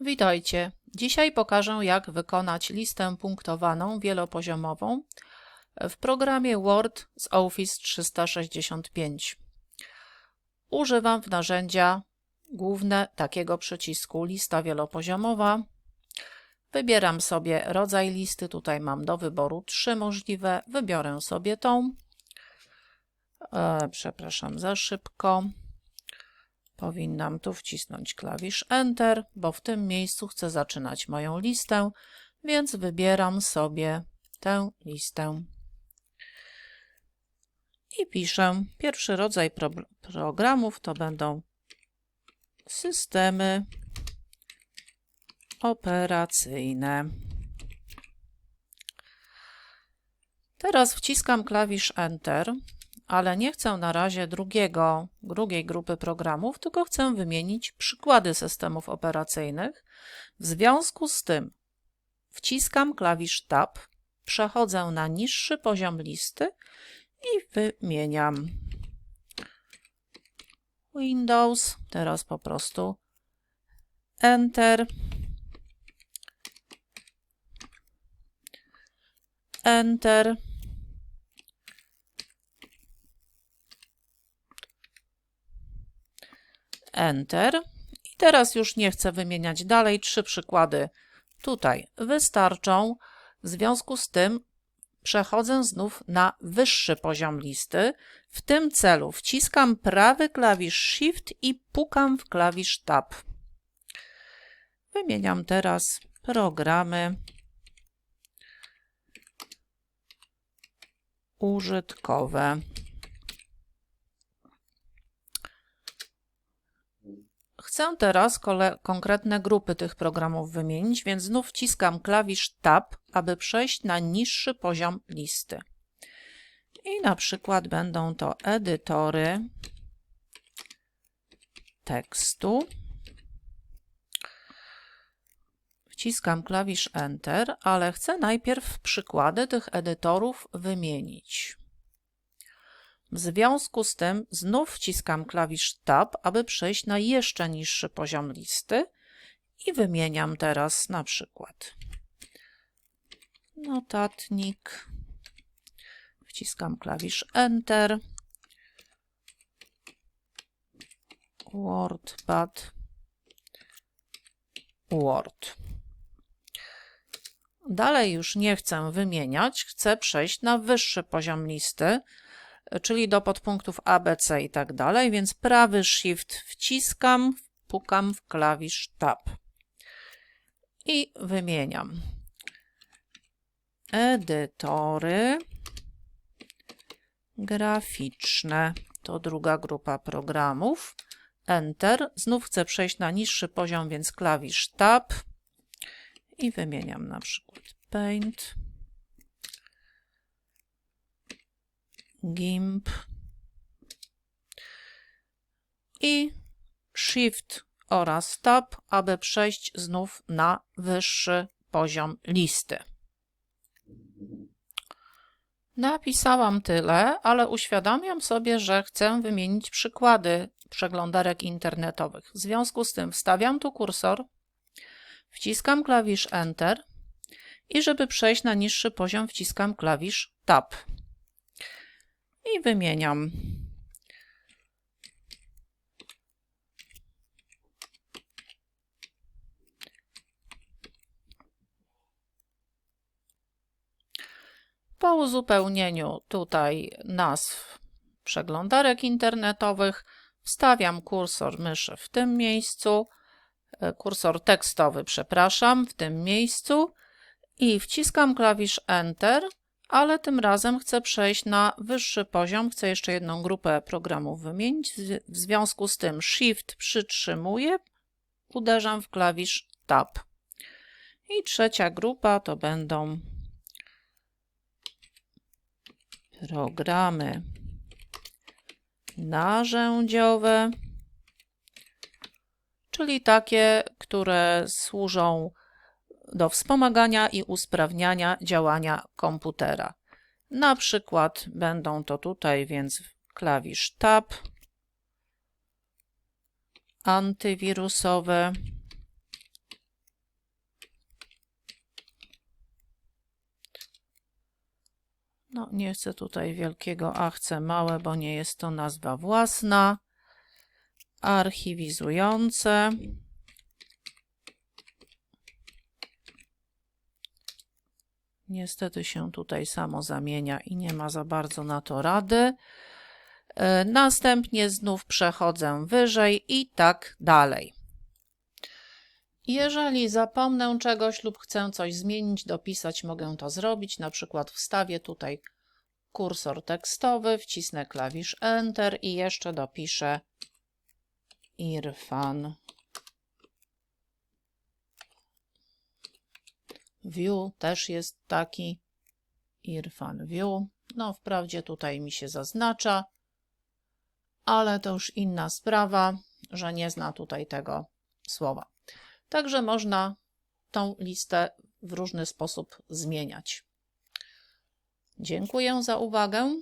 Witajcie. Dzisiaj pokażę jak wykonać listę punktowaną wielopoziomową w programie Word z Office 365. Używam w narzędzia główne takiego przycisku lista wielopoziomowa. Wybieram sobie rodzaj listy, tutaj mam do wyboru trzy możliwe, wybiorę sobie tą. E, przepraszam za szybko. Powinnam tu wcisnąć klawisz Enter, bo w tym miejscu chcę zaczynać moją listę, więc wybieram sobie tę listę. I piszę. Pierwszy rodzaj pro programów to będą systemy operacyjne. Teraz wciskam klawisz Enter ale nie chcę na razie drugiego, drugiej grupy programów, tylko chcę wymienić przykłady systemów operacyjnych. W związku z tym. Wciskam klawisz Tab, przechodzę na niższy poziom listy i wymieniam. Windows, teraz po prostu Enter, Enter, Enter. I teraz już nie chcę wymieniać dalej. Trzy przykłady tutaj wystarczą. W związku z tym przechodzę znów na wyższy poziom listy. W tym celu wciskam prawy klawisz Shift i pukam w klawisz Tab. Wymieniam teraz programy użytkowe. Chcę teraz konkretne grupy tych programów wymienić, więc znów wciskam klawisz Tab, aby przejść na niższy poziom listy. I na przykład będą to edytory tekstu. Wciskam klawisz Enter, ale chcę najpierw przykłady tych edytorów wymienić. W związku z tym znów wciskam klawisz Tab, aby przejść na jeszcze niższy poziom listy i wymieniam teraz na przykład notatnik, wciskam klawisz Enter, WordPad, Word. Dalej już nie chcę wymieniać, chcę przejść na wyższy poziom listy, czyli do podpunktów A, B, C i tak dalej, więc prawy shift wciskam, pukam w klawisz Tab i wymieniam. Edytory graficzne to druga grupa programów. Enter. Znów chcę przejść na niższy poziom, więc klawisz Tab i wymieniam na przykład Paint. GIMP i Shift oraz Tab, aby przejść znów na wyższy poziom listy. Napisałam tyle, ale uświadamiam sobie, że chcę wymienić przykłady przeglądarek internetowych. W związku z tym wstawiam tu kursor, wciskam klawisz Enter i żeby przejść na niższy poziom wciskam klawisz Tab i wymieniam. Po uzupełnieniu tutaj nazw przeglądarek internetowych wstawiam kursor myszy w tym miejscu, e, kursor tekstowy, przepraszam, w tym miejscu i wciskam klawisz Enter ale tym razem chcę przejść na wyższy poziom. Chcę jeszcze jedną grupę programów wymienić. W związku z tym Shift przytrzymuję, uderzam w klawisz Tab. I trzecia grupa to będą programy narzędziowe, czyli takie, które służą do wspomagania i usprawniania działania komputera. Na przykład będą to tutaj, więc klawisz Tab, antywirusowe, No, nie chcę tutaj wielkiego, a chcę małe, bo nie jest to nazwa własna. Archiwizujące. Niestety się tutaj samo zamienia i nie ma za bardzo na to rady. E, Następnie znów przechodzę wyżej i tak dalej. Jeżeli zapomnę czegoś lub chcę coś zmienić, dopisać, mogę to zrobić. Na przykład wstawię tutaj kursor tekstowy, wcisnę klawisz Enter i jeszcze dopiszę Irfan. View też jest taki. Irfan View. No, wprawdzie tutaj mi się zaznacza, ale to już inna sprawa, że nie zna tutaj tego słowa. Także można tą listę w różny sposób zmieniać. Dziękuję za uwagę.